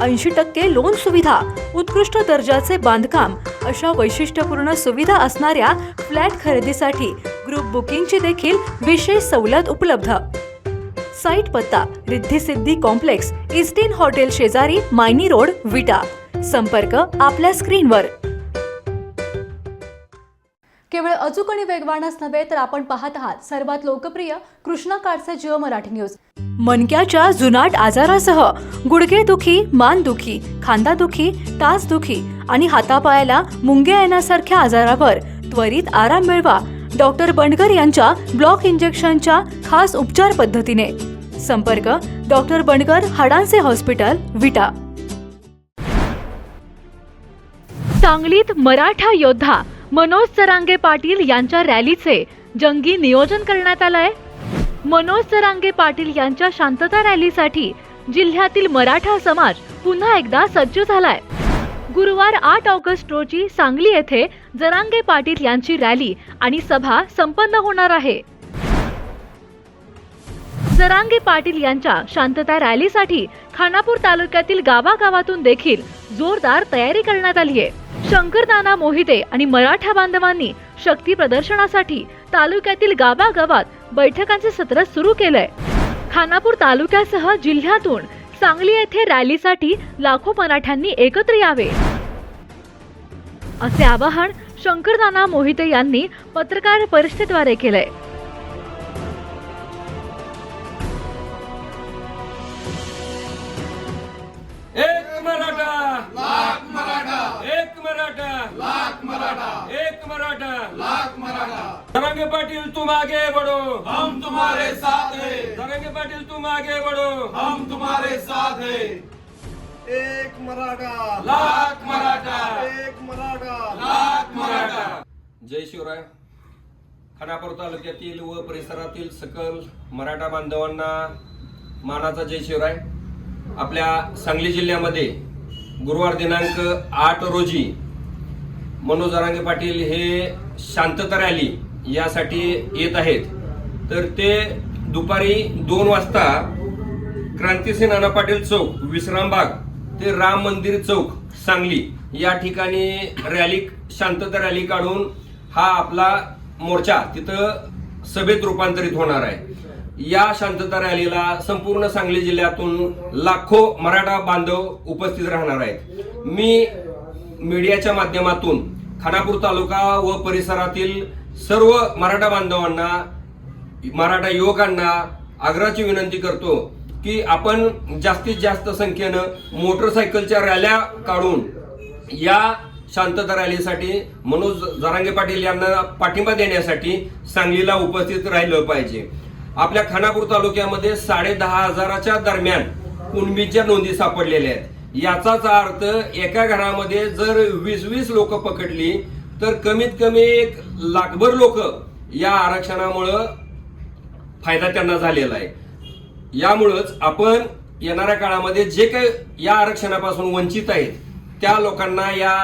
ऐंशी टक्के लोन सुविधा उत्कृष्ट दर्जाचे बांधकाम अशा वैशिष्ट्यपूर्ण सुविधा असणाऱ्या फ्लॅट खरेदीसाठी ग्रुप बुकिंगची देखील विशेष सवलत उपलब्ध. साईट पत्ता रिद्धी सिद्धी कॉम्प्लेक्स इस्टीन हॉटेल शेजारी मायनी रोड विटा. संपर्क आपल्या स्क्रीनवर केवळ अचूक आणि वेगवानच नव्हे तर आपण पाहत आहात सर्वात लोकप्रिय कृष्णा काडसे जिओ मराठी न्यूज. मणक्याच्या जुनाट आजारासह गुडघेदुखी मानदुखी खांदादुखी तासदुखी आणि हातापायाला मुंग्या येण्यासारख्या आजारावर त्वरित आराम मिळवा डॉक्टर बंडकर यांच्या ब्लॉक इंजेक्शनच्या खास उपचार पद्धतीने. संपर्क डॉक्टर बंडकर हाडांचे हॉस्पिटल विटा. सांगलीत मराठा योद्धा मनोज सरांगे पाटील यांच्या रॅलीचे जंगी नियोजन करण्यात आलंय. मनोज सरांगे पाटील यांच्या शांतता रॅलीसाठी जिल्ह्यातील मराठा समाज पुन्हा एकदा सज्ज झालाय. गुरुवार आठ ऑगस्ट रोजी सांगली येथे जरांगे पाटील यांची रॅली आणि सभा संपन्न होणार आहे. जरांगे पाटील यांच्या शांतता रॅलीसाठी खानापूर तालुक्यातील गावागावातून देखील जोरदार तयारी करण्यात आली आहे शंकरदाना मोहिते आणि मराठा बांधवांनी शक्ती प्रदर्शनासाठी तालुक्यातील गावागावात बैठकांचे सत्र सुरू केलंय. खानापूर तालुक्यासह जिल्ह्यातून सांगली येथे रॅलीसाठी लाखो मराठ्यांनी एकत्र यावे. असे आवाहन शंकरदाना मोहिते यांनी पत्रकार परिषदेद्वारे केलंय. एक मराठा! मराठा. लाख मराठा. एक मराठा. लाख मराठा. धरंगे पाटील तुम आगे बढ़ो हम तुम्हारे साथ हैं. धरंगे पाटील तुम आगे बढ़ो हम तुम्हारे साथ हैं. एक मराठा. लाख मराठा. एक मराठा. लाख मराठा. जय शिवराय. खानापूर तालुक्यातील व परिसरातील सकल मराठा बांधवांना मानाचा जय शिवराय. आपल्या सांगली जिल्ह्यामध्ये गुरुवार दिनांक आठ रोजी मनोज अरांगे पाटील हे शांतता रॅली यासाठी येत आहेत. तर ते दुपारी दोन वाजता क्रांतीसिंह नाना पाटील चौक विश्रामबाग ते राम मंदिर चौक सांगली या ठिकाणी रॅली शांतता रॅली काढून हा आपला मोर्चा तिथं सभेत रूपांतरित होणार आहे. या शांतता रॅलीला संपूर्ण सांगली जिल्ह्यातून लाखो मराठा बांधव उपस्थित राहणार आहेत. मी मीडियाच्या माध्यमातून खानापूर तालुका व परिसरातील सर्व मराठा बांधवांना मराठा युवकांना आग्रहाची विनंती करतो की आपण जास्तीत जास्त संख्येनं मोटरसायकलच्या रॅल्या काढून या शांतता रॅलीसाठी मनोज जरांगे पाटील यांना पाठिंबा देण्यासाठी सांगलीला उपस्थित राहिलं पाहिजे. आपल्या खानापूर तालुक्यामध्ये साडे दहा हजाराच्या दरम्यान कुणबीच्या नोंदी सापडलेल्या आहेत. याचाच अर्थ एका घरामध्ये जर वीस वीस लोक पकडली तर कमीत कमी एक लाखभर लोक या आरक्षणामुळं फायदा त्यांना झालेला आहे. यामुळंच आपण येणाऱ्या काळामध्ये जे काही या आरक्षणापासून वंचित आहेत त्या लोकांना या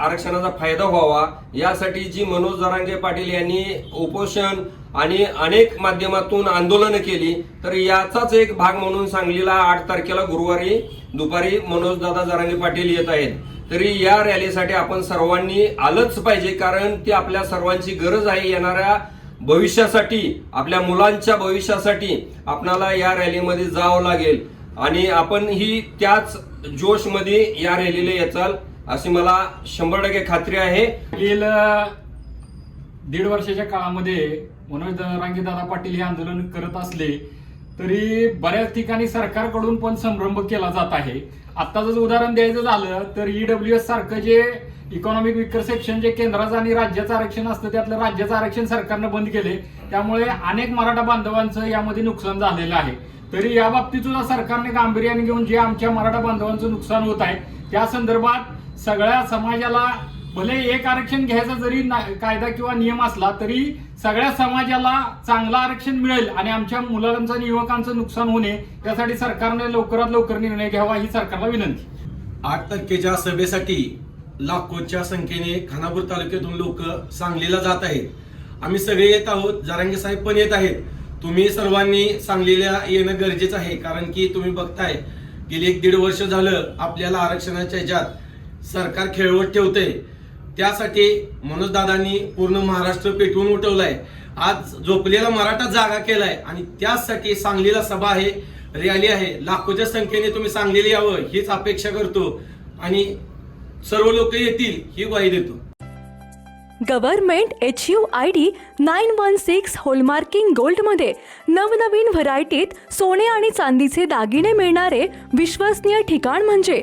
आरक्षणाचा फायदा व्हावा. यासाठी जी मनोज जरांगे पाटील यांनी उपोषण आणि अनेक माध्यमातून आंदोलनं केली तर याचाच एक भाग म्हणून सांगलीला आठ तारखेला गुरुवारी दुपारी मनोज दादा जरांगे पाटील येत आहेत. तरी या रॅलीसाठी आपण सर्वांनी आलंच पाहिजे कारण ती आपल्या सर्वांची गरज आहे. येणाऱ्या भविष्यासाठी आपल्या मुलांच्या भविष्यासाठी आपणाला या रॅलीमध्ये जावं लागेल. आणि आपण ही त्याच जोशमध्ये या रॅलीला येचाल. अशी मला शंभर टक्के खात्री आहे. मागील दीड वर्षाच्या काळामध्ये मनोज रांगे दादा पाटील हे आंदोलन करत असले तरी बऱ्याच ठिकाणी सरकारकडून पण संभ्रम केला जात आहे. आत्ताचं जर उदाहरण द्यायचं झालं तर ईडब्ल्यू एस सारखं जे इकॉनॉमिक विकर सेक्शन जे केंद्राचं आणि राज्याचं आरक्षण असतं त्यातलं राज्याचं आरक्षण सरकारनं बंद केले. त्यामुळे अनेक मराठा बांधवांचं यामध्ये नुकसान झालेलं आहे. तरी या बाबतीत सुद्धा सरकारने गांभीर्याने घेऊन जे आमच्या मराठा बांधवांचं नुकसान होत आहे त्या संदर्भात सगळ्या समाजाला भले एक आरक्षण घ्यायचा जरी ना- कायदा किंवा नियम असला तरी सगळ्या समाजाला चांगलं आरक्षण मिळेल आणि आमच्या मुलांचं आणि युवकांचं नुकसान होणे यासाठी सरकारने लवकरात लवकर निर्णय घ्यावा ही सरकारला विनंती. आठ तारखेच्या सभेसाठी लाखोच्या संख्येने खानापूर तालुक्यातून लोक सांगलीला जात आहेत. आम्ही सगळे येत आहोत जारांगे साहेब पण येत आहेत. तुम्ही सर्वांनी सांगलीला येणं गरजेचं आहे कारण की तुम्ही बघताय गेली एक दीड वर्ष झालं आपल्याला आरक्षणाच्या ह्याच्यात सरकार खेळवत ठेवतंय. त्यासाठी मनोजदादांनी पूर्ण महाराष्ट्र पेटवून उठवलाय. आज झोपलेला मराठा जागा केलाय आणि त्यासाठी सांगलीला सभा आहे रॅली आहे. लाखोच्या संख्येने तुम्ही सांगलीला यावं हीच अपेक्षा करतो. आणि सर्व लोक येतील ही ग्वाही देतो. Government H U I D nine one six hallmarking गोल्डमध्ये नवनवीन व्हरायटीत सोने आणि चांदीचे दागिने मिळणारे विश्वसनीय ठिकाण म्हणजे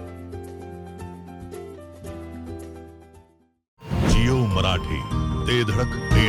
मराठी. ते धडक ते